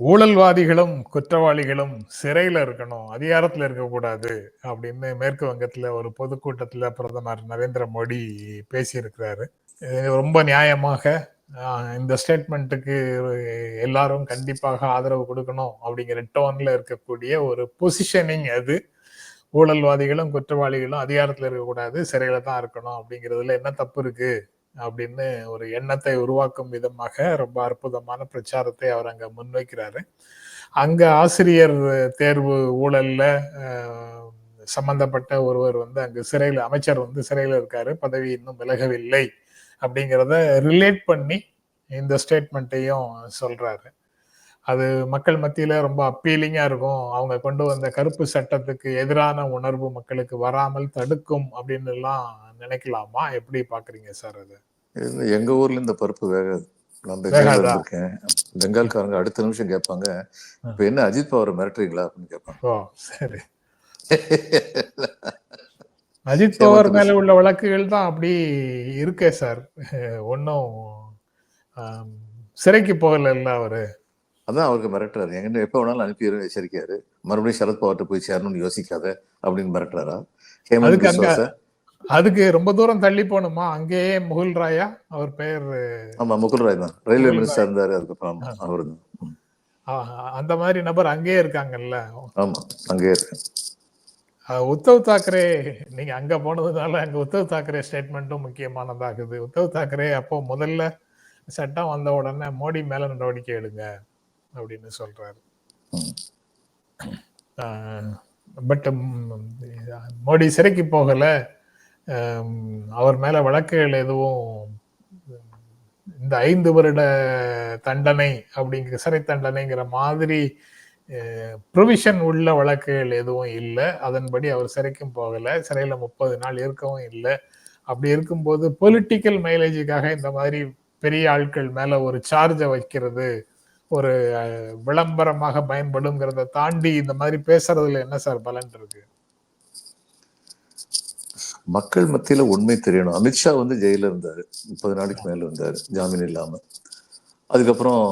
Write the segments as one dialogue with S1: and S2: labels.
S1: ஊழல்வாதிகளும் குற்றவாளிகளும் சிறையில இருக்கணும் அதிகாரத்தில் இருக்கக்கூடாது அப்படின்னு மேற்கு வங்கத்தில் ஒரு பொதுக்கூட்டத்தில் பிரதமர் நரேந்திர மோடி பேசியிருக்கிறாரு. ரொம்ப நியாயமாக இந்த ஸ்டேட்மெண்ட்டுக்கு எல்லாரும் கண்டிப்பாக ஆதரவு கொடுக்கணும் அப்படிங்கிற டோன்ல இருக்கக்கூடிய ஒரு பொசிஷனிங் அது. ஊழல்வாதிகளும் குற்றவாளிகளும் அதிகாரத்தில் இருக்கக்கூடாது சிறையில தான் இருக்கணும் அப்படிங்கிறதுல என்ன தப்பு இருக்கு? அப்படின்னு ஒரு எண்ணத்தை உருவாக்கும் விதமாக ரொம்ப அற்புதமான பிரச்சாரத்தை அவர் அங்க முன்வைக்கிறாரு. அங்க ஆசிரியர் தேர்வு ஊழல்ல சம்பந்தப்பட்ட ஒருவர் வந்து அங்கு சிறையில் அமைச்சர் வந்து சிறையில் இருக்காரு பதவி இன்னும் விலகவில்லை அப்படிங்கிறத ரிலேட் பண்ணி இந்த ஸ்டேட்மெண்ட்டையும் சொல்றாரு. அது மக்கள் மத்தியில ரொம்ப அப்பீலிங்கா இருக்கும். அவங்க கொண்டு வந்த கருப்பு சட்டத்துக்கு எதிரான உணர்வு மக்களுக்கு வராமல் தடுக்கும் அப்படின்னு எல்லாம் நினைக்கலாமா? எப்படி பாக்குறீங்க சார் அது?
S2: எங்க ஊர்ல இந்த பருப்பு வேகாது. நான்
S1: வேகாதா?
S2: பெங்கால்ல இருக்கேன் பெங்கால்காரங்க அடுத்த நிமிஷம் கேட்பாங்க. இப்ப என்ன அஜித் பவர் மிரட்டுறீங்களா அப்படின்னு கேட்பாங்க.
S1: சரி. அஜித் பவர் மேல உள்ள வழக்குகள் தான் அப்படி இருக்கே சார். ஒன்னும் சிறைக்கு போகல அவரு.
S2: அதான் அவருக்கு மிரட்டுறாரு. எங்க எப்ப வேணாலும் அனுப்பி எச்சரிக்காரு மறுபடியும் சரத் பவார்ட்ட போய் சேரணும்னு யோசிக்காத அப்படின்னு மிரட்டுறாரா? ஹேமந்த்
S1: அதுக்கு ரொம்ப தூரம் தள்ளி போகணுமா? அங்கேயே முகுல் ராயா அவர் பெயர்
S2: ஆமா முகுல் ராய் தான். ரயில்வே மினிஸ்டர் இருந்தாரு அதுக்கப்புறம் அவரு
S1: அந்த மாதிரி நபர் அங்கேயே இருக்காங்கல்ல?
S2: ஆமா அங்கே இருக்கு
S1: அஹ், உத்தவ் தாக்கரே நீங்க அங்க போனதுனால அங்க உத்தவ் தாக்கரே ஸ்டேட்மெண்ட்டும் முக்கியமானதாகுது. உத்தவ் தாக்கரே அப்போ முதல்ல சட்டம் வந்த உடனே மோடி மேல நடவடிக்கை எடுங்க அப்படின்னு சொல்றாரு. பட் மோடி சிறைக்கு போகல. அவர் மேல வழக்குகள் எதுவும் இந்த ஐந்து வருட தண்டனை அப்படிங்கிற சிறை தண்டனைங்கிற மாதிரி ப்ரொவிஷன் உள்ள வழக்குகள் எதுவும் இல்லை. அதன்படி அவர் சிறைக்கும் போகலை. சிறையில் முப்பது நாள் இருக்கவும் இல்லை. அப்படி இருக்கும்போது பொலிட்டிக்கல் மைலேஜுக்காக இந்த மாதிரி பெரிய ஆட்கள் மேலே ஒரு சார்ஜை வைக்கிறது ஒரு விளம்பரமாக பயன்படுங்கிறத தாண்டி இந்த மாதிரி பேசுறதுல என்ன சார் பலன் இருக்கு?
S2: மக்கள் மத்தியில உண்மை தெரியணும் அமித்ஷா வந்து ஜெயில இருந்தாரு முப்பது நாளைக்கு மேல இருந்தாரு ஜாமீன் இல்லாம அதுக்கப்புறம்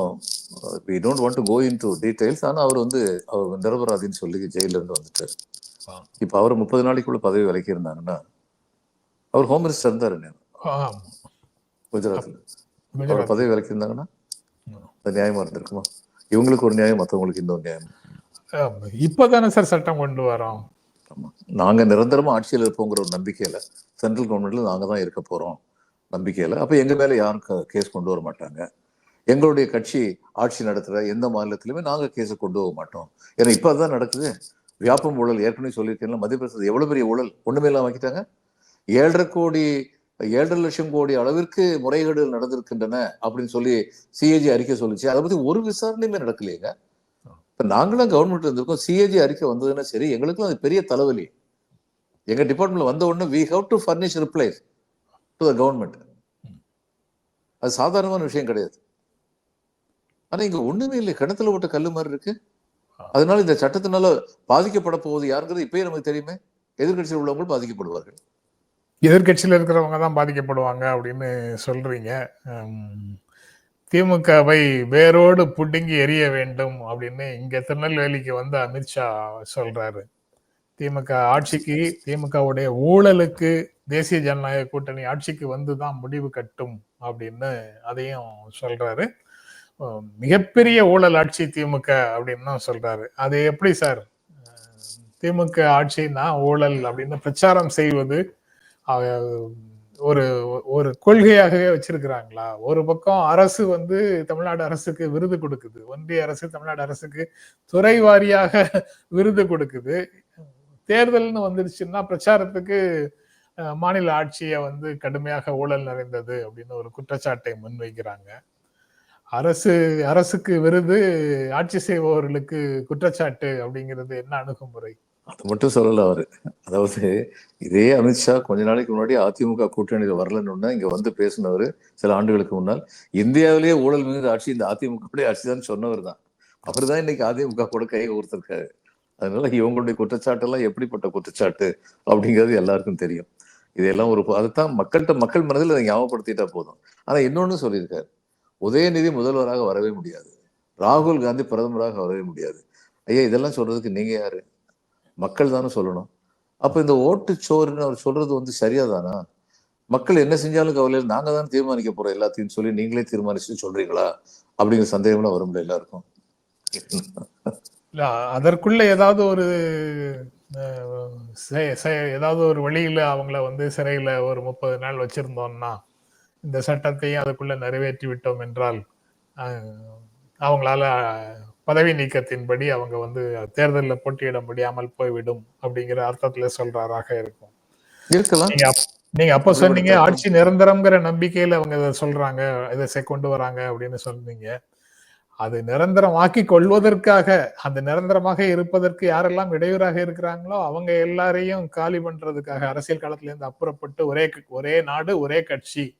S2: we don't want to go into details ஆனா அவர் வந்து அவர் நிரபராதின்னு சொல்லி ஜெயில இருந்து வந்துட்டாரு. இப்ப அவர் முப்பது நாளைக்குள்ள பதவி விலக்கி இருந்தாங்கன்னா அவர் ஹோம் மினிஸ்டர் இருந்தாரு. குஜராத்ல அவர். பதவி விலக்கி இருந்தாங்கன்னா. அது நியாயமா இருந்திருக்குமா இவங்களுக்கு ஒரு நியாயம் மத்தவங்களுக்கு இன்னொரு நியாயம்
S1: ஆம். இப்பதானே சார் சட்டம் கொண்டு வரோம்
S2: நாங்கள் நிரந்தரமாக ஆட்சியில் இருப்போங்கிற ஒரு நம்பிக்கையில் சென்ட்ரல் கவர்மெண்ட்டில் நாங்கள் தான் இருக்க போகிறோம் நம்பிக்கையில். அப்போ எங்கள் மேலே யாரும் கேஸ் கொண்டு வர மாட்டாங்க. எங்களுடைய கட்சி ஆட்சி நடத்துகிற எந்த மாநிலத்திலுமே நாங்கள் கேஸை கொண்டு போக மாட்டோம். ஏன்னா இப்போ அதுதான் நடக்குது. வியாபம் ஊழல் ஏற்கனவே சொல்லியிருக்கேன் மத்திய பிரதேசம் எவ்வளோ பெரிய ஊழல் ஒன்றுமே இல்லாமல் ஆக்கிட்டாங்க. ஏழரை கோடி ஏழரை லட்சம் கோடி அளவிற்கு முறைகேடுகள் நடந்திருக்கின்றன அப்படின்னு சொல்லி சிஏஜி அறிக்கை சொல்லிச்சு. அதை பற்றி ஒரு விசாரணையுமே நடக்கலையேங்க. இப்போ நாங்களும் கவர்மெண்ட் இருந்திருக்கோம். சிஏஜி அறிக்கை வந்ததுன்னா சரி எங்களுக்கும் அது பெரிய தலைவலி. எங்கள் டிபார்ட்மெண்ட்ல வந்த உடனே we have to furnish replies to the government அது சாதாரணமான விஷயம் கிடையாது. ஆனால் இங்கே ஒன்றுமே இல்லை. கிணத்துல விட்ட கல் மாதிரி இருக்கு. அதனால இந்த சட்டத்தினால பாதிக்கப்பட போகுது யாருங்கிறது இப்பயே நமக்கு தெரியுமே. எதிர்கட்சியில் உள்ளவங்களும் பாதிக்கப்படுவார்கள்.
S1: எதிர்கட்சியில் இருக்கிறவங்க தான் பாதிக்கப்படுவாங்க அப்படின்னு சொல்றீங்க. திமுகவை வேரோடு புடுங்கி எரிய வேண்டும் அப்படின்னு இங்க திருநெல்வேலிக்கு வந்து அமித்ஷா சொல்றாரு. திமுக ஆட்சிக்கு திமுகவுடைய ஊழலுக்கு தேசிய ஜனநாயக கூட்டணி ஆட்சிக்கு வந்து தான் முடிவு கட்டும் அப்படின்னு அதையும் சொல்றாரு. மிகப்பெரிய ஊழல் ஆட்சி திமுக அப்படின்னு சொல்றாரு. அது எப்படி சார்? திமுக ஆட்சினா ஊழல் அப்படின்னு பிரச்சாரம் செய்வது ஒரு ஒரு கொள்கையாகவே வச்சிருக்கிறாங்களா? ஒரு பக்கம் அரசு வந்து தமிழ்நாடு அரசுக்கு விருது கொடுக்குது. ஒன்றிய அரசு தமிழ்நாடு அரசுக்கு துறை வாரியாக விருது கொடுக்குது. தேர்தல்னு வந்துருச்சுன்னா பிரச்சாரத்துக்கு மாநில ஆட்சியை வந்து கடுமையாக ஊழல் நிறைந்தது அப்படின்னு ஒரு குற்றச்சாட்டை முன்வைக்கிறாங்க. அரசு அரசுக்கு விருது ஆட்சி செய்பவர்களுக்கு குற்றச்சாட்டு அப்படிங்கிறது என்ன அணுகுமுறை?
S2: அது மட்டும் சொல்லல அவரு. அதாவது இதே அமித்ஷா கொஞ்ச நாளைக்கு முன்னாடி அதிமுக கூட்டணியில் வரலன்னு இங்க வந்து பேசினவர் சில ஆண்டுகளுக்கு முன்னால். இந்தியாவிலேயே ஊழல் மிகுந்த ஆட்சி இந்த அதிமுக ஆட்சி தான் சொன்னவர் தான். அவர் தான் இன்னைக்கு அதிமுக கூட கை கொடுத்துருக்காரு அதனால இவங்களுடைய குற்றச்சாட்டெல்லாம் எப்படிப்பட்ட குற்றச்சாட்டு அப்படிங்கிறது எல்லாருக்கும் தெரியும். இதெல்லாம் ஒரு அதுதான் மக்கள்கிட்ட மக்கள் மனதில் அதை ஞாபகப்படுத்திட்டா போதும். ஆனா இன்னொன்னு சொல்லியிருக்காரு. உதயநிதி முதல்வராக வரவே முடியாது. ராகுல் காந்தி பிரதமராக வரவே முடியாது. ஐயா இதெல்லாம் சொல்றதுக்கு நீங்க யாரு? மக்கள் தானே சொல்லணும். அப்போ இந்த ஓட்டுச்சோறுன்னு அவர் சொல்றது வந்து சரியாதானா? மக்கள் என்ன செஞ்சாலும் கவலை இல்லை. தான் தீர்மானிக்க போகிறோம் எல்லாத்தையும் சொல்லி நீங்களே தீர்மானிச்சு சொல்றீங்களா? அப்படிங்கிற சந்தேகம்லாம் வரும்ல எல்லாருக்கும்.
S1: இல்லை அதற்குள்ள ஏதாவது ஒரு ஏதாவது ஒரு வழியில் அவங்கள வந்து சிறையில் ஒரு முப்பது நாள் வச்சிருந்தோம்னா இந்த சட்டத்தையும் அதுக்குள்ள நிறைவேற்றி விட்டோம் என்றால் அவங்களால பதவி நீக்கத்தின்படி அவங்க வந்து தேர்தலில் போட்டியிட முடியாமல் போய்விடும் அப்படிங்கிற அர்த்தத்துல சொல்றாராக இருக்கும். நீங்க அப்- நீங்க அப்ப சொன்னீங்க. ஆட்சி நிரந்தரம்ங்கிற நம்பிக்கையில அவங்க இதை சொல்றாங்க இதை கொண்டு வராங்க அப்படின்னு சொன்னீங்க. அது நிரந்தரமாக்கி கொள்வதற்காக அந்த நிரந்தரமாக இருப்பதற்கு யாரெல்லாம் இடையூறாக இருக்கிறாங்களோ அவங்க எல்லாரையும் காலி பண்றதுக்காக அரசியல் களத்துல இருந்து அப்புறப்பட்டு ஒரே ஒரே நாடு ஒரே கட்சி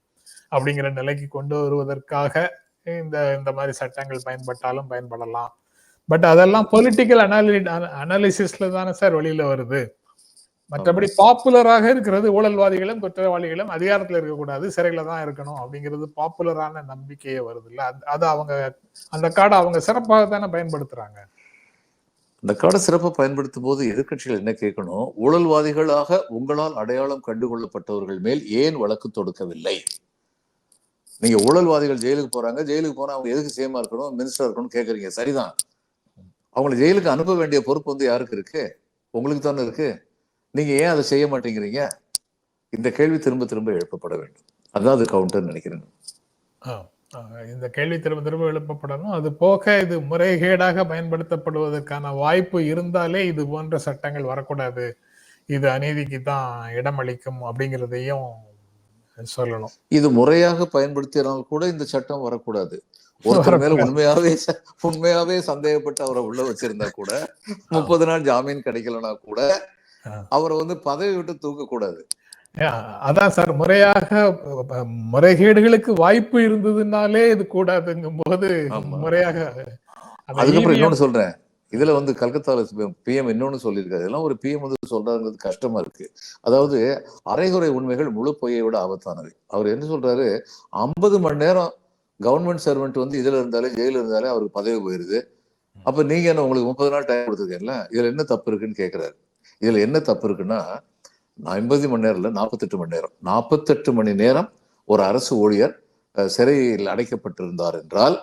S1: அப்படிங்கிற நிலைக்கு கொண்டு வருவதற்காக இந்த இந்த மாதிரி சட்டங்கள் பயன்பட்டாலும் பயன்படலாம். பட் அதெல்லாம் பொலிட்டிக்கல் அனாலி அனாலிசிஸ்ல தானே சார் வெளியில வருது. மற்றபடி பாப்புலராக இருக்கிறது ஊழல்வாதிகளும் குற்றவாளிகளும் அதிகாரத்துல இருக்கக்கூடாது சிறையில தான் இருக்கணும் அப்படிங்கிறது பாப்புலரான நம்பிக்கையே வருது இல்ல அது அவங்க அந்த கார்டை அவங்க சிறப்பாக தானே பயன்படுத்துறாங்க.
S2: இந்த கார்டை சிறப்பாக பயன்படுத்தும் போது எதிர்க்கட்சிகள் என்ன கேட்கணும்? ஊழல்வாதிகளாக உங்களால் அடையாளம் கண்டுகொள்ளப்பட்டவர்கள் மேல் ஏன் வழக்கு தொடுக்கவில்லை? நீங்க ஊழல்வாதிகள் ஜெயிலுக்கு போறாங்க ஜெயிலுக்கு போனா அவங்க எதுக்கு சேமா இருக்கணும் மினிஸ்டர் இருக்கணும் கேக்குறீங்க. சரிதான். அவங்களை ஜெயிலுக்கு அனுப்ப வேண்டிய பொறுப்பு வந்து யாருக்கு இருக்கு? உங்களுக்கு தானே இருக்கு. நீங்க ஏன் அதை செய்ய மாட்டேங்கிறீங்க? இந்த கேள்வி திரும்ப திரும்ப எழுப்பப்பட வேண்டும். அதுதான் அது கவுண்டர் நினைக்கிறேன்.
S1: ஆ, இந்த கேள்வி திரும்ப திரும்ப எழுப்பப்படணும். அது போக இது முறைகேடாக பயன்படுத்தப்படுவதற்கான வாய்ப்பு இருந்தாலே இது போன்ற சட்டங்கள் வரக்கூடாது. இது அநீதிக்கு தான் இடமளிக்கும் அப்படிங்கிறதையும் சொல்லணும்.
S2: இது முறையாக பயன்படுத்தினால் கூட இந்த சட்டம் வரக்கூடாது. ஒருத்தர் மேல உண்மையாவே உண்மையாவே சந்தேகப்பட்டு அவரை உள்ள வச்சிருந்தா கூட முப்பது நாள் ஜாமீன் கிடைக்கலனா கூட. அவரை வந்து பதவி விட்டு தூக்க கூடாது
S1: அதான் சார் முறையாக முறைகேடுகளுக்கு வாய்ப்பு இருந்ததுனாலே இது கூடாதுங்கும் போது. முறையாக
S2: அதுக்கப்புறம் இன்னொன்னு சொல்றேன். இதுல வந்து கல்கத்தால பிஎம் இன்னொன்னு சொல்லியிருக்காரு. இதெல்லாம் ஒரு பிஎம் வந்து சொல்றாங்கிறது கஷ்டமா இருக்கு. அதாவது அரைகுறை உண்மைகள் முழு பொய்யை விட ஆபத்தானது. அவர் என்ன சொல்றாரு? ஐம்பது மணி நேரம் கவர்மெண்ட் சர்வெண்ட் வந்து இதுல இருந்தாலே ஜெயில இருந்தாலே அவருக்கு பதவி போயிருது. அப்ப நீங்க என்ன உங்களுக்கு முப்பது நாள் டைம் கொடுத்துருக்கீங்கல்ல? இதுல என்ன தப்பு இருக்குன்னு கேட்குறாரு இதுல என்ன தப்பு இருக்குன்னா ஐம்பது மணி நேரம் இல்லை நாற்பத்தெட்டு மணி நேரம். நாற்பத்தெட்டு மணி நேரம் ஒரு அரசு ஊழியர் அஹ், சிறையில் அடைக்கப்பட்டிருந்தார் என்றால்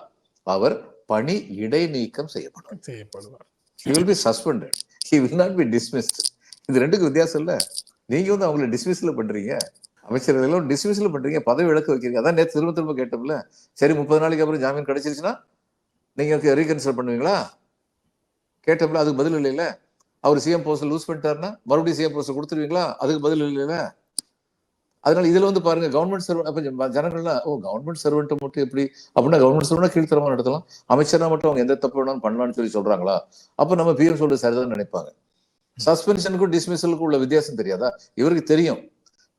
S2: அவர் பணி இடைநீக்கம் செய்யப்படும்
S1: செய்யப்படுவார்.
S2: Will be suspended. He will not be dismissed. இது ரெண்டுக்கு வித்தியாசம் இல்ல. நீங்க வந்து அவங்கள டிஸ்மிஸ்ல பண்றீங்க. அமைச்சர்கள் டிஸ்மிஸ்ல பண்றீங்க. பதவி இழக்க வைக்கிறீங்க. அதான் நேற்று திரும்ப திரும்ப கேட்டோம்ல. சரி முப்பது நாளைக்கு அப்புறம் ஜாமீன் கிடைச்சிருச்சுன்னா நீங்க ரீகன்சிடர் பண்ணுவீங்களா? கேட்டோம்ல அதுக்கு பதில் இல்லைல்ல. அவர் சிஎம் போஸ்ட் லூஸ் பண்ணிட்டாருன்னா மறுபடியும் சிஎம் போஸ்ட் கொடுத்துருவீங்களா? அதுக்கு பதில் இல்லைல்ல. அதனால இதுல வந்து பாருங்க கவர்மெண்ட் சர்வன் அப்ப ஜனங்கள்லாம் ஓ கவர்மெண்ட் சர்வெண்ட் மட்டும் எப்படி அப்படின்னா கவர்மெண்ட் சர்வெண்ட் கீழ்த்தரமா நடத்தலாம். அமைச்சரா மட்டும் அவங்க எந்த தப்பு வேணாலும் பண்ணலாம்னு சொல்லி சொல்றாங்களா? அப்ப நம்ம பிஎம் சொல்றது சரிதான் நினைப்பாங்க. சஸ்பென்ஷனுக்கும் டிஸ்மிசலுக்கும் உள்ள வித்தியாசம் தெரியாதா? இவருக்கு தெரியும்.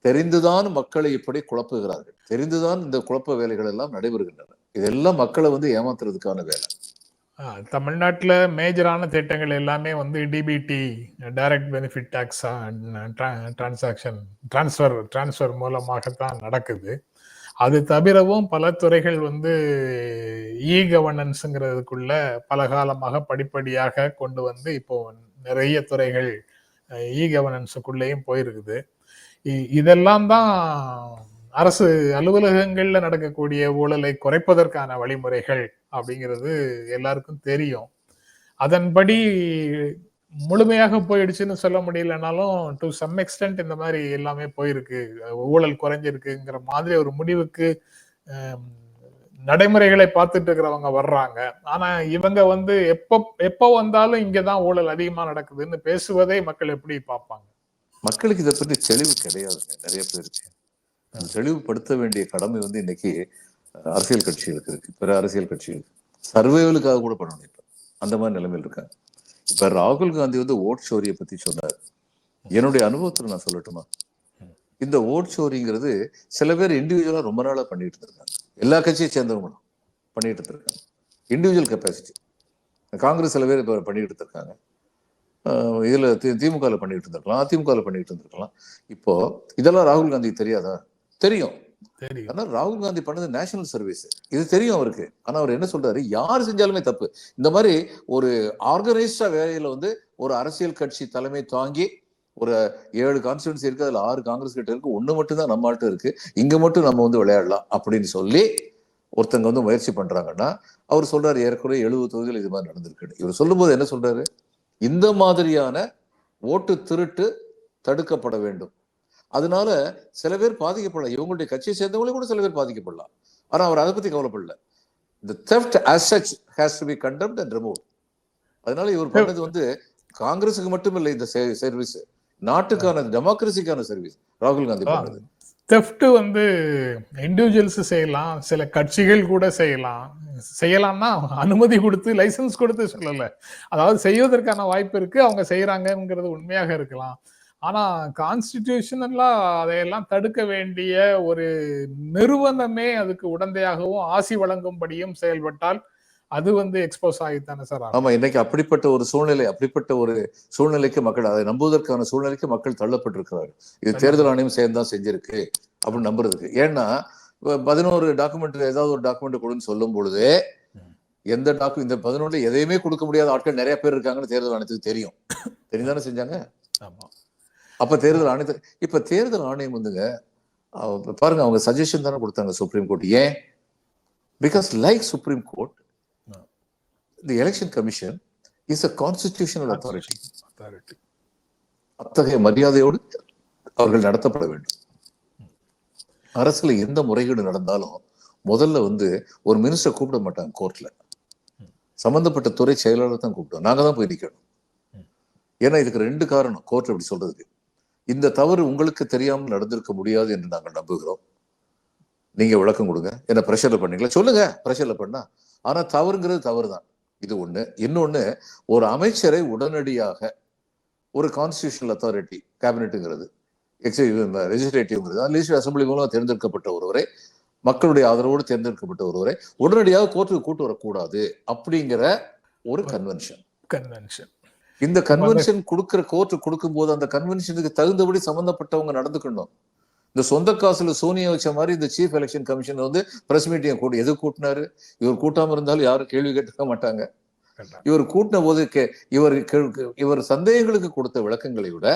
S2: தெரிந்துதான் மக்களை இப்படி குழப்புகிறார்கள். தெரிந்துதான் இந்த குழப்ப வேலைகள் எல்லாம் நடைபெறுகின்றன. இதெல்லாம் மக்களை வந்து ஏமாத்துறதுக்கான வேலை.
S1: தமிழ்நாட்டில் மேஜரான திட்டங்கள் எல்லாமே வந்து DBT direct benefit tax transaction transfer transfer மூலமாகத்தான் நடக்குது. அது தவிரவும் பல துறைகள் வந்து இ கவர்னன்ஸுங்கிறதுக்குள்ள பல காலமாக படிப்படியாக கொண்டு வந்து இப்போ நிறைய துறைகள் இ கவர்னன்ஸுக்குள்ளேயும் போயிருக்குது. இ- இதெல்லாம் தான் அரசு அலுவலகங்களில் நடக்கக்கூடிய ஊழலை குறைப்பதற்கான வழிமுறைகள். அப்படிங்கிறது எல்லாருக்கும் தெரியும். அதன்படி முழுமையாக போயிடுச்சுன்னு சொல்ல முடியலனாலும் டு சம் எக்ஸ்டென்ட் இந்த மாதிரி எல்லாமே போயிருக்கு. ஊழல் குறைஞ்சிருக்குங்கிற மாதிரி ஒரு முடிவுக்கு நடைமுறைகளை பார்த்துட்டு இருக்கிறவங்க வர்றாங்க. ஆனா இவங்க வந்து எப்போ எப்போ வந்தாலும் இங்கதான் ஊழல் அதிகமா நடக்குதுன்னு பேசுவதை மக்கள் எப்படி பார்ப்பாங்க?
S2: மக்களுக்கு இதை பற்றி தெளிவு கிடையாதுங்க. நிறைய பேருக்கு. தெளிவுபடுத்த வேண்டிய கடமை வந்து இன்னைக்கு அரசியல் கட்சிகளுக்கு இருக்கு. பிற அரசியல் கட்சிகளுக்கு. சர்வைவலுக்காக கூட பண்ணணும் இப்ப அந்த மாதிரி நிலைமையில் இருக்காங்க. இப்ப ராகுல் காந்தி வந்து ஓட் சோரியை பத்தி சொன்னார். என்னுடைய அனுபவத்துல நான் சொல்லட்டுமா? இந்த ஓட் சோரிங்கிறது சில பேர் இண்டிவிஜுவலா ரொம்ப நாளா பண்ணிட்டு இருக்காங்க. எல்லா கட்சியை சேர்ந்தவங்களும் பண்ணிட்டு இருக்காங்க இண்டிவிஜுவல் கெப்பாசிட்டி காங்கிரஸ் சில பேர் இப்போ பண்ணிட்டு இருந்திருக்காங்க. இதுல தி- பண்ணிட்டு இருந்திருக்கலாம் அதிமுகவில் பண்ணிட்டு இருந்திருக்கலாம். இப்போ இதெல்லாம் ராகுல் காந்தி தெரியாதா?
S1: தெரியும்.
S2: ஆனா ராகுல் காந்தி பண்ணது நேஷனல் சர்வீஸ். இது தெரியும் அவருக்கு. ஆனா அவர் என்ன சொல்றாரு? யார் செஞ்சாலுமே தப்பு. இந்த மாதிரி ஒரு ஆர்கனைஸ்டா வேலையில வந்து ஒரு அரசியல் கட்சி தலைமை தாங்கி ஒரு ஏழு கான்ஸ்டியூன்சி இருக்கு அதுல ஆறு காங்கிரஸ் கிட்ட இருக்கு ஒண்ணு மட்டும் தான் நம்மள்ட்ட இருக்கு. இங்க மட்டும் நம்ம வந்து விளையாடலாம் அப்படின்னு சொல்லி ஒருத்தங்க வந்து முயற்சி பண்றாங்கன்னா அவர் சொல்றாரு ஏற்கனவே எழுபது தொகுதிகள் இது மாதிரி நடந்திருக்கு இவர் சொல்லும்போது என்ன சொல்றாரு? இந்த மாதிரியான ஓட்டு திருட்டு தடுக்கப்பட வேண்டும். அதனால சில பேர் பாதிக்கப்படலாம். இவங்களுடைய கட்சியை சேர்ந்தவங்களே கூட சில பேர் பாதிக்கப்படலாம். ஆனா அவர் அதை பத்தி கவலைப்படல. இந்த theft as such has to be condemned and removed. அதனால இவர் பண்ணது வந்து காங்கிரஸுக்கு மட்டும் இல்லை இந்த சர்வீஸ் நாட்டுக்கான டெமோக்ரஸிக்கான சர்வீஸ் ராகுல் காந்தி. பண்ணது.
S1: தெஃப்ட் வந்து இண்டிவிஜுவல்ஸ் செய்யலாம். சில கட்சிகள் கூட செய்யலாம். செய்யலாம்னா அனுமதி கொடுத்து லைசென்ஸ் கொடுத்து சொல்லல. அதாவது செய்வதற்கான வாய்ப்பு இருக்கு. அவங்க செய்யறாங்கங்கிறது உண்மையாக இருக்கலாம். ஆனா கான்ஸ்டிடியூஷனலா அதையெல்லாம் தடுக்க வேண்டிய ஒரு நிறுவனமே அதுக்கு உடந்தையாகவும் ஆசி வழங்கும்படியும் செயல்பட்டால் அது வந்து எக்ஸ்போஸ் ஆகித்தானே சார்.
S2: ஆமா இன்னைக்கு அப்படிப்பட்ட ஒரு சூழ்நிலை அப்படிப்பட்ட ஒரு சூழ்நிலைக்கு மக்கள் அதை நம்புவதற்கான சூழ்நிலைக்கு மக்கள் தள்ளப்பட்டிருக்கிறார்கள். இது தேர்தல் ஆணையம் சேர்ந்து தான் செஞ்சிருக்கு அப்படின்னு நம்புறதுக்கு. ஏன்னா பதினோரு டாக்குமெண்ட் ஏதாவது ஒரு டாக்குமெண்ட் கொடுன்னு சொல்லும் பொழுது எந்த டாக்கு இந்த பதினொன்றுல எதையுமே கொடுக்க முடியாத ஆட்கள் நிறைய பேர் இருக்காங்கன்னு தேர்தல் ஆணையத்துக்கு தெரியும். தெரிந்தானே செஞ்சாங்க?
S1: ஆமா.
S2: அப்ப தேர்தல் ஆணையத்து இப்ப தேர்தல் ஆணையம் வந்துங்க பாருங்க அவங்க சஜஷன் தானே கொடுத்தாங்க சுப்ரீம் கோர்ட் ஏன்? Because like supreme court the election commission is a constitutional authority
S1: Authority.
S2: அத்தகைய மரியாதையோடு அவர்கள் நடத்தப்பட வேண்டும். அரசுல எந்த முறைகேடு நடந்தாலும் முதல்ல வந்து ஒரு மினிஸ்டர் கூப்பிட மாட்டாங்க கோர்ட்ல சம்பந்தப்பட்ட துறை செயலாளர் தான் கூப்பிடுவோம் நாங்க தான் போய் நிக்கணும். ஏன்னா இதுக்கு ரெண்டு காரணம். கோர்ட் அப்படி சொல்றதுக்கு. இந்த தவறு உங்களுக்கு தெரியாமல் நடந்திருக்க முடியாது என்று நாங்கள் நம்புகிறோம். நீங்க விளக்கம் கொடுங்க. என்ன பிரஷர்ல பண்ணீங்களா? சொல்லுங்க. பிரஷர்ல பண்ணா. ஆனா தவறுங்கிறது தவறு தான் இது ஒண்ணு. இன்னொன்னு ஒரு அமைச்சரை உடனடியாக ஒரு கான்ஸ்டியூஷனல் அத்தாரிட்டி கேபினெட்டுங்கிறது லெஜிஸ்லேட்டிவ்ங்கிறது லெஜிஸ்லேட்டிவ் அசம்பிளி மூலம் தேர்ந்தெடுக்கப்பட்ட ஒருவரை மக்களுடைய ஆதரவோடு தேர்ந்தெடுக்கப்பட்ட ஒருவரை உடனடியாக கோர்ட்டுக்கு கூட்டு வரக்கூடாது அப்படிங்கிற ஒரு கன்வென்ஷன்
S1: கன்வென்ஷன்
S2: இந்த கன்வென்ஷன் கொடுக்கிற கோர்ட்டு கொடுக்கும்போது அந்த கன்வென்ஷனுக்கு தகுந்தபடி சம்பந்தப்பட்டவங்க நடந்துக்கணும். இந்த சொந்த காசுல சோனியா வச்ச மாதிரி இந்த சீஃப் எலெக்ஷன் கமிஷன் வந்து பிரஸ் மீட்டிங் கூட்டு எது கூட்டினாரு? இவர் கூட்டாம இருந்தாலும் யாரும் கேள்வி கேட்டுக்க மாட்டாங்க. இவர் கூட்டின போது இவர் இவர் சந்தேகங்களுக்கு கொடுத்த விளக்கங்களை விட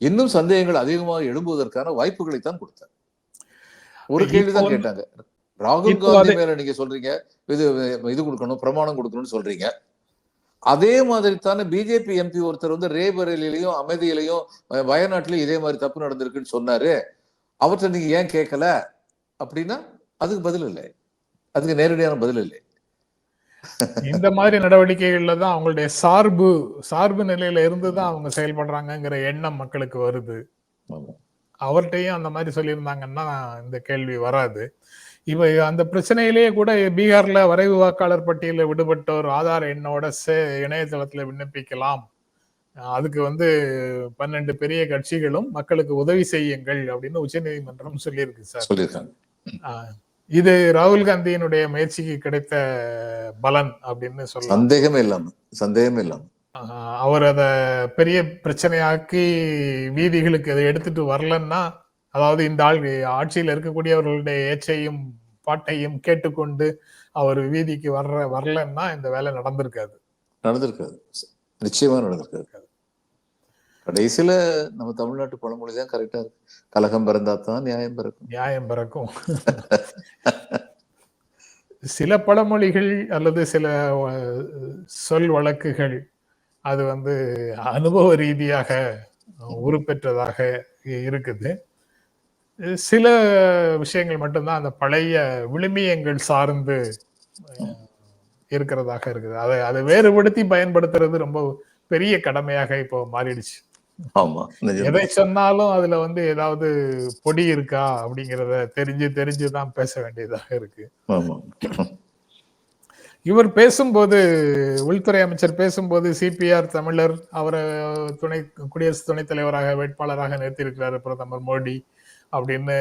S2: இன்னும் சந்தேகங்கள் அதிகமாக எழும்புவதற்கான வாய்ப்புகளை தான் கொடுத்தார். ஒரு கேள்விதான் கேட்டாங்க. ராகுல் காந்தி மேல நீங்க சொல்றீங்க. இது இது கொடுக்கணும் பிரமாணம் கொடுக்கணும்னு சொல்றீங்க. அதே மாதிரி தானே பிஜேபி எம்பி ஒருத்தர் வந்து ரேபரேலிலையும் அமைதியிலையும் வயநாட்டிலையும் இதே மாதிரி தப்பு நடந்திருக்குன்னு சொன்னாரு. அவர்கிட்ட நீங்க ஏன் கேட்கல அப்படின்னா அதுக்கு பதில் இல்லை. அதுக்கு நேரடியான பதில் இல்லை.
S1: இந்த மாதிரி நடவடிக்கைகள்ல தான் அவங்களுடைய சார்பு சார்பு நிலையில இருந்து தான் அவங்க செயல்படுறாங்கங்கிற எண்ணம் மக்களுக்கு வருது. அவர்கிட்டயும் அந்த மாதிரி சொல்லியிருந்தாங்கன்னா இந்த கேள்வி வராது. இவ அந்த பிரச்சனையிலேயே கூட பீகார்ல வரைவு வாக்காளர் பட்டியலில் விடுபட்டோர் ஆதார் எண்ணோட சே இணையதளத்துல விண்ணப்பிக்கலாம். அதுக்கு வந்து பன்னெண்டு பெரிய கட்சிகளும் மக்களுக்கு உதவி செய்யுங்கள் அப்படின்னு உச்சநீதிமன்றம் சொல்லியிருக்கு சார். இது ராகுல் காந்தியினுடைய முயற்சிக்கு கிடைத்த பலன் அப்படின்னு சொல்லலாம்.
S2: சந்தேகமே இல்லாம சந்தேகமே இல்லாம.
S1: அவர் அத பெரிய பிரச்சனையாக்கி வீதிகளுக்கு அதை எடுத்துட்டு வரலன்னா அதாவது இந்த ஆள் ஆட்சியில் இருக்கக்கூடியவர்களுடைய ஏச்சையும் பாட்டையும் கேட்டுக்கொண்டு அவர் வீதிக்கு வர்ற வரலன்னா இந்த வேலை நடந்திருக்காது.
S2: நடந்திருக்காது. நிச்சயமா நடந்திருக்காது. கடைசியில நம்ம தமிழ்நாட்டு பழமொழி தான் கரெக்டா இருக்கு. கலகம் பிறந்தா தான் நியாயம் பிறக்கும்.
S1: நியாயம் பிறக்கும். சில பழமொழிகள் அல்லது சில சொல் வழக்குகள் அது வந்து அனுபவ ரீதியாக உருப்பெற்றதாக இருக்குது. சில விஷயங்கள் மட்டும்தான் அந்த பழைய விழுமியங்கள் சார்ந்து இருக்கிறதாக இருக்குது. அதை அதை வேறுபடுத்தி பயன்படுத்துறது ரொம்ப பெரிய கடமையாக இப்போ மாறிடுச்சு.
S2: ஆமா
S1: எதை சொன்னாலும் அதுல வந்து ஏதாவது பொடி இருக்கா அப்படிங்கறத தெரிஞ்சு தெரிஞ்சு தான் பேச வேண்டியதாக இருக்கு.
S2: ஆமா.
S1: இவர் பேசும்போது உள்துறை அமைச்சர் பேசும்போது சிபிஆர் தமிழர் அவரை துணை குடியரசு துணைத் தலைவராக வேட்பாளராக நிறுத்தியிருக்கிறாரு பிரதமர் மோடி. அப்படின்னு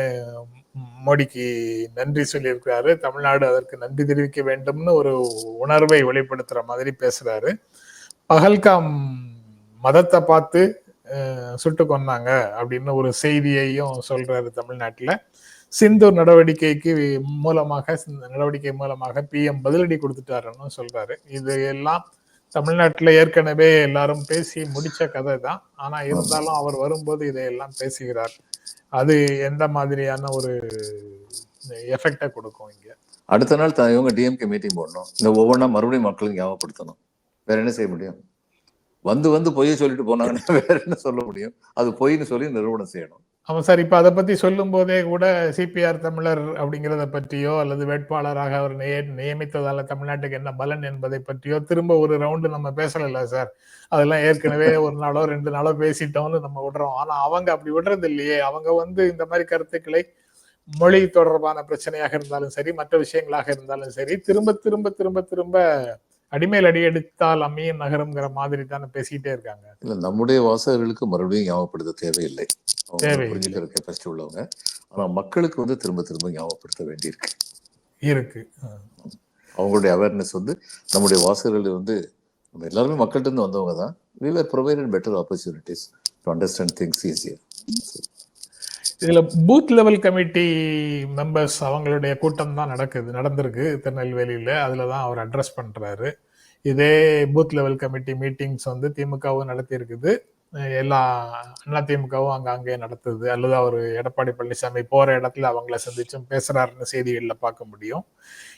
S1: மோடிக்கு நன்றி சொல்லியிருக்கிறாரு. தமிழ்நாடு அதற்கு நன்றி தெரிவிக்க வேண்டும்னு ஒரு உணர்வை வெளிப்படுத்துற மாதிரி பேசுறாரு. பகல்காம் மதத்தை பார்த்து சுட்டு கொன்னாங்க அப்படின்னு ஒரு செய்தியையும் சொல்றாரு தமிழ்நாட்டில். சிந்து நடவடிக்கைக்கு மூலமாக நடவடிக்கை மூலமாக பிஎம் பதிலடி கொடுத்துட்டாருன்னு சொல்றாரு. இது எல்லாம் தமிழ்நாட்டில் ஏற்கனவே எல்லாரும் பேசி முடிச்ச கதை தான் ஆனா இருந்தாலும் அவர் வரும்போது இதையெல்லாம் பேசுகிறார். அது எந்த மாதிரியான ஒரு எஃபெக்டை கொடுக்கும் இங்க?
S2: அடுத்த நாள் த- இவங்க டிஎம்கே மீட்டிங் போடணும். இந்த ஒவ்வொன்றா மறுபடியும் மக்களுக்கு ஞாபகப்படுத்தணும். வேற என்ன செய்ய முடியும்? வந்து வந்து பொய்யை சொல்லிட்டு போனாங்கன்னா வேற என்ன சொல்ல முடியும்? அது பொய்ன்னு சொல்லி நிறுவனம் செய்யணும்.
S1: ஆமா சார். இப்ப அதை பத்தி சொல்லும் போதே கூட சிபிஆர் தமிழர் அப்படிங்கிறத பற்றியோ அல்லது வேட்பாளராக அவர் நிய- நியமித்ததால தமிழ்நாட்டுக்கு என்ன பலன் என்பதை பற்றியோ திரும்ப ஒரு ரவுண்டு நம்ம பேசல சார். அதெல்லாம் ஏற்கனவே ஒரு நாளோ ரெண்டு நாளோ பேசிட்டோம்னு நம்ம விடுறோம். ஆனா அவங்க அப்படி விடுறது இல்லையே. அவங்க வந்து இந்த மாதிரி கருத்துக்களை மொழி தொடர்பான பிரச்சனையாக இருந்தாலும் சரி மற்ற விஷயங்களாக இருந்தாலும் சரி திரும்ப திரும்ப திரும்ப திரும்ப அடிமேல் அடி எடுத்தால் அம்மியின் நகரம்ங்கிற மாதிரி தானே பேசிக்கிட்டே இருக்காங்க.
S2: இல்ல நம்முடைய வாசகர்களுக்கு மறுபடியும் ஞாபகப்படுத்த தேவையில்லை. புரிஞ்சுக்கிற கெப்பாசிட்டி உள்ளவங்க. ஆனா மக்களுக்கு வந்து திரும்ப திரும்ப ஞாபகப்படுத்த வேண்டியிருக்கு.
S1: இருக்கு.
S2: அவங்களுடைய அவேர்னஸ் வந்து நம்முடைய வாசகர்கள் வந்து நம்ம எல்லாருமே மக்கள்கிட்ட இருந்து வந்தவங்க தான். We are provided better opportunities to understand things easier
S1: இதுல பூத் லெவல் கமிட்டி மெம்பர்ஸ் அவங்களுடைய கூட்டம் தான் நடக்குது நடந்திருக்கு திருநெல்வேலியில. அதுல தான் அவர் அட்ரஸ் பண்றாரு. இதே பூத் லெவல் கமிட்டி மீட்டிங்ஸ் வந்து திமுகவும் நடத்தியிருக்குது. எல்லா அண்ணா திமுகவும் அங்க அங்கே நடத்துது. அல்லது அவர் எடப்பாடி பழனிசாமி போற இடத்துல அவங்கள சந்திச்சும் பேசுறாருன்னு செய்திகள்ல பார்க்க முடியும்.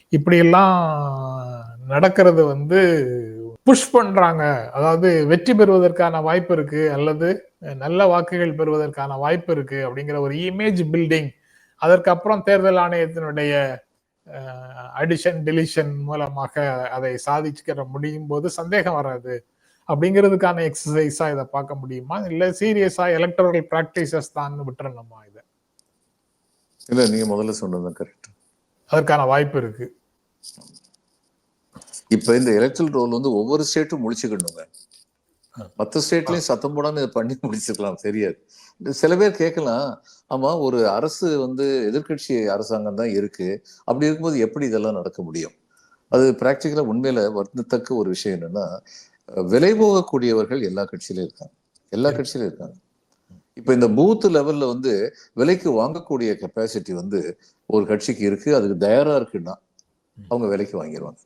S1: இப்படியெல்லாம் நடக்கிறது வந்து புஷ் பண்றாங்க. அதாவது வெற்றி பெறுவதற்கான வாய்ப்பு இருக்கு அல்லது நல்ல வாக்குகள் பெறுவதற்கான வாய்ப்பு இருக்கு அப்படிங்கிற ஒரு இமேஜ் பில்டிங் அதற்கப்புறம் தேர்தல் ஆணையத்தினுடைய அடிஷன் டெலிஷன் மூலமாக அதை சாதிச்சுக்கிற முடியும் போது சந்தேகம் வராது. அப்படிங்கிறதுக்கான எக்ஸசைஸா இதை பார்க்க முடியுமா? இல்ல சீரியஸா எலக்ட்ரல் பிராக்டிசஸ் தான் விட்டுறணுமா இதை?
S2: இல்ல நீங்க முதல்ல சொன்னது கரெக்ட்
S1: அதற்கான வாய்ப்பு இருக்கு.
S2: இப்ப இந்த எலக்ட்ரல் ரோல் வந்து ஒவ்வொரு ஸ்டேட்டும் முடிச்சுக்கணுங்க. மற்ற ஸ்டேட்லயும் சத்தம் போடாம இதை பண்ணி முடிச்சுக்கலாம் தெரியாது. சில பேர் கேட்கலாம் ஆமா ஒரு அரசு வந்து எதிர்க்கட்சி அரசாங்கம் தான் இருக்கு. அப்படி இருக்கும்போது எப்படி இதெல்லாம் நடக்க முடியும்? அது பிராக்டிக்கலா உண்மையில வருந்தத்தக்க ஒரு விஷயம் என்னன்னா விலை போகக்கூடியவர்கள் எல்லா கட்சியிலும் இருக்காங்க. எல்லா கட்சியிலும் இருக்காங்க. இப்ப இந்த பூத் லெவல்ல வந்து விலைக்கு வாங்கக்கூடிய கெப்பாசிட்டி வந்து ஒரு கட்சிக்கு இருக்கு அதுக்கு தயாரா இருக்குன்னா அவங்க விலைக்கு வாங்கிடுவாங்க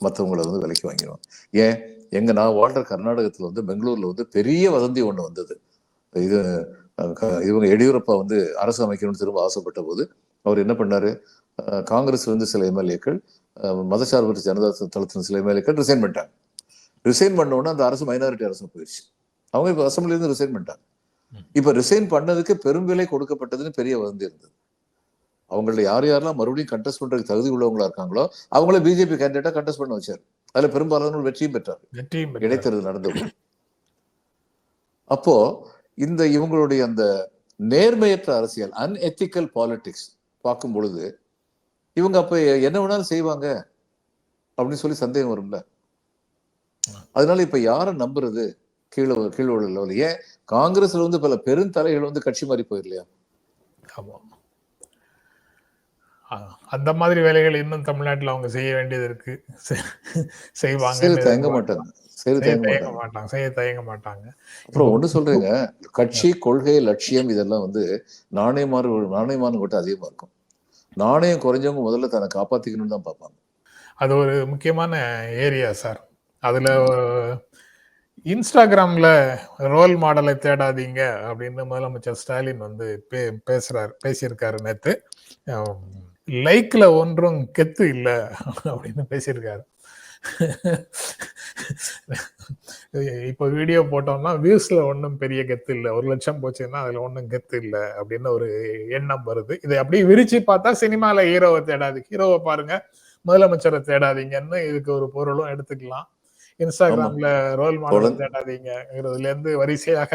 S2: மற்றவங்கள வந்து விலைக்கு வாங்கிடுவாங்க. ஏன்? எங்க நான் வாழ்ற கர்நாடகத்துல வந்து பெங்களூர்ல வந்து பெரிய வதந்தி ஒண்ணு வந்தது. இது இவங்க எடியூரப்பா வந்து அரசு அமைக்கணும்னு திரும்ப ஆசைப்பட்ட போது அவர் என்ன பண்ணாரு? அஹ், காங்கிரஸ்ல இருந்து சில எம்எல்ஏக்கள் மதசார்பற்ற ஜனதா தளத்துல சில எம்எல்ஏக்கள் ரிசைன் பண்ணிட்டாங்க. ரிசைன் பண்ண உடனே அந்த அரசு மைனாரிட்டி அரசு போயிடுச்சு. அவங்க இப்ப அசம்பிளில இருந்து ரிசைன் பண்ணிட்டாங்க. இப்ப ரிசைன் பண்ணதுக்கு பெரும் விலை கொடுக்கப்பட்டதுன்னு பெரிய வதந்தி இருந்தது. அவங்கள யார் யாரெல்லாம் மறுபடியும் கண்டெஸ்ட் பண்றதுக்கு தகுதி உள்ளவங்களா இருக்காங்களோ அவங்கள பிஜேபி கேண்டிடேட்டா கண்டெஸ்ட் பண்ண வச்சாரு. அதுல பெரும்பாலான வெற்றியும் பெற்றார்.
S1: வெற்றியும்.
S2: இடைத்தேர்தல் நடந்தது அப்போ இந்த இவங்களுடைய அந்த நேர்மையற்ற அரசியல் அன்எத்திக்கல் பாலிடிக்ஸ் பார்க்கும் பொழுது இவங்க அப்ப என்ன வேணாலும் செய்வாங்க? அப்படின்னு சொல்லி சந்தேகம் வரும்ல. அதனால இப்ப யாரை நம்புறது? கீழே கீழே உள்ள? ஏன்? காங்கிரஸ்ல வந்து பல பெருந்தலைகள் வந்து கட்சி மாறி போயிடலையா
S1: ஆமா. அந்த மாதிரி வேலைகள் இன்னும் தமிழ்நாட்டுல அவங்க செய்ய வேண்டியது இருக்கு. செய்வாங்க
S2: தயங்க மாட்டாங்க. தயங்க மாட்டாங்க.
S1: செய்ய தயங்க மாட்டாங்க.
S2: அப்புறம் ஒண்ணு சொல்றேங்க. கட்சி கொள்கை லட்சியம் இதெல்லாம் வந்து நாணயமான நாணயமான விட்டு அதிகமா இருக்கும். நாணயம் குறைஞ்சவங்க முதல்ல தன்னை காப்பாத்திக்கணும்னு தான் பார்ப்பாங்க.
S1: அது ஒரு முக்கியமான ஏரியா சார். அதுல இன்ஸ்டாகிராம்ல ரோல் மாடலை தேடாதீங்க அப்படின்னு முதலமைச்சர் ஸ்டாலின் வந்து பே பேசுறாரு பேசியிருக்காரு நேத்து. லைக்ல ஒன்றும் கெத்து இல்லை அப்படின்னு பேசியிருக்காரு. இப்போ வீடியோ போட்டோம்னா வியூஸ்ல ஒன்றும் பெரிய கெத்து இல்லை. ஒரு லட்சம் போச்சுன்னா அதுல ஒன்றும் கெத்து இல்லை அப்படின்னு ஒரு எண்ணம் வருது. இதை அப்படியே விரிச்சு பார்த்தா சினிமால ஹீரோவை தேடாது ஹீரோவை பாருங்க. முதலமைச்சரை தேடாதீங்கன்னு இதுக்கு ஒரு பொருளும் எடுத்துக்கலாம். இன்ஸ்டாகிராம்ல ரோல் மாடல் தேடாதீங்கிறதுல இருந்து வரிசையாக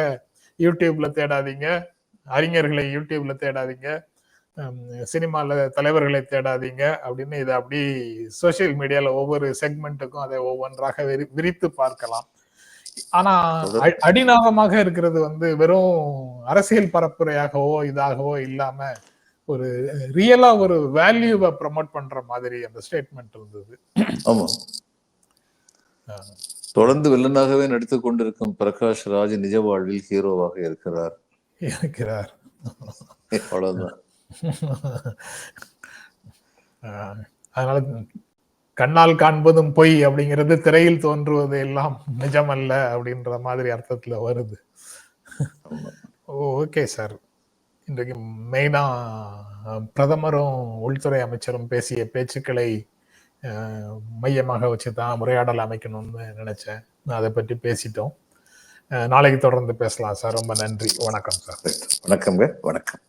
S1: யூடியூப்ல தேடாதீங்க. அறிஞர்களை யூடியூப்ல தேடாதீங்க. சினிமால தலைவர்களை தேடாதீங்க அப்படின்னு இதை அப்படி சோசியல் மீடியால ஒவ்வொரு செக்மெண்ட்டுக்கும் அதை ஒவ்வொன்றாக விரி- விரித்து பார்க்கலாம். ஆனா அடிநாதமாக இருக்கிறது வந்து வெறும் அரசியல் பரப்புரையாகவோ இதாகவோ இல்லாம ஒரு ரியலா ஒரு வேல்யூவை ப்ரமோட் பண்ற மாதிரி அந்த ஸ்டேட்மெண்ட் இருந்தது.
S2: ஆமா. தொடர்ந்து வில்லனாகவே நடித்துக் கொண்டிருக்கும் பிரகாஷ் ராஜ் நிஜ வாழ்வில் ஹீரோவாக இருக்கிறார்.
S1: இருக்கிறார்.
S2: அவ்வளவுதான்.
S1: அதனால கண்ணால் காண்பதும் பொய் அப்படிங்கிறது திரையில் தோன்றுவது எல்லாம் நிஜமல்ல அப்படின்ற மாதிரி அர்த்தத்துல வருது. Okay sir. இன்றைக்கு மெயினா பிரதமரும் உள்துறை அமைச்சரும் பேசிய பேச்சுக்களை மையமாக வச்சு தான் உரையாடல் அமைக்கணும்னு நினைச்சேன். அதை பற்றி பேசிட்டோம். நாளைக்கு தொடர்ந்து பேசலாம் சார். ரொம்ப நன்றி. வணக்கம் சார்.
S2: வணக்கம்ங்க. வணக்கம்.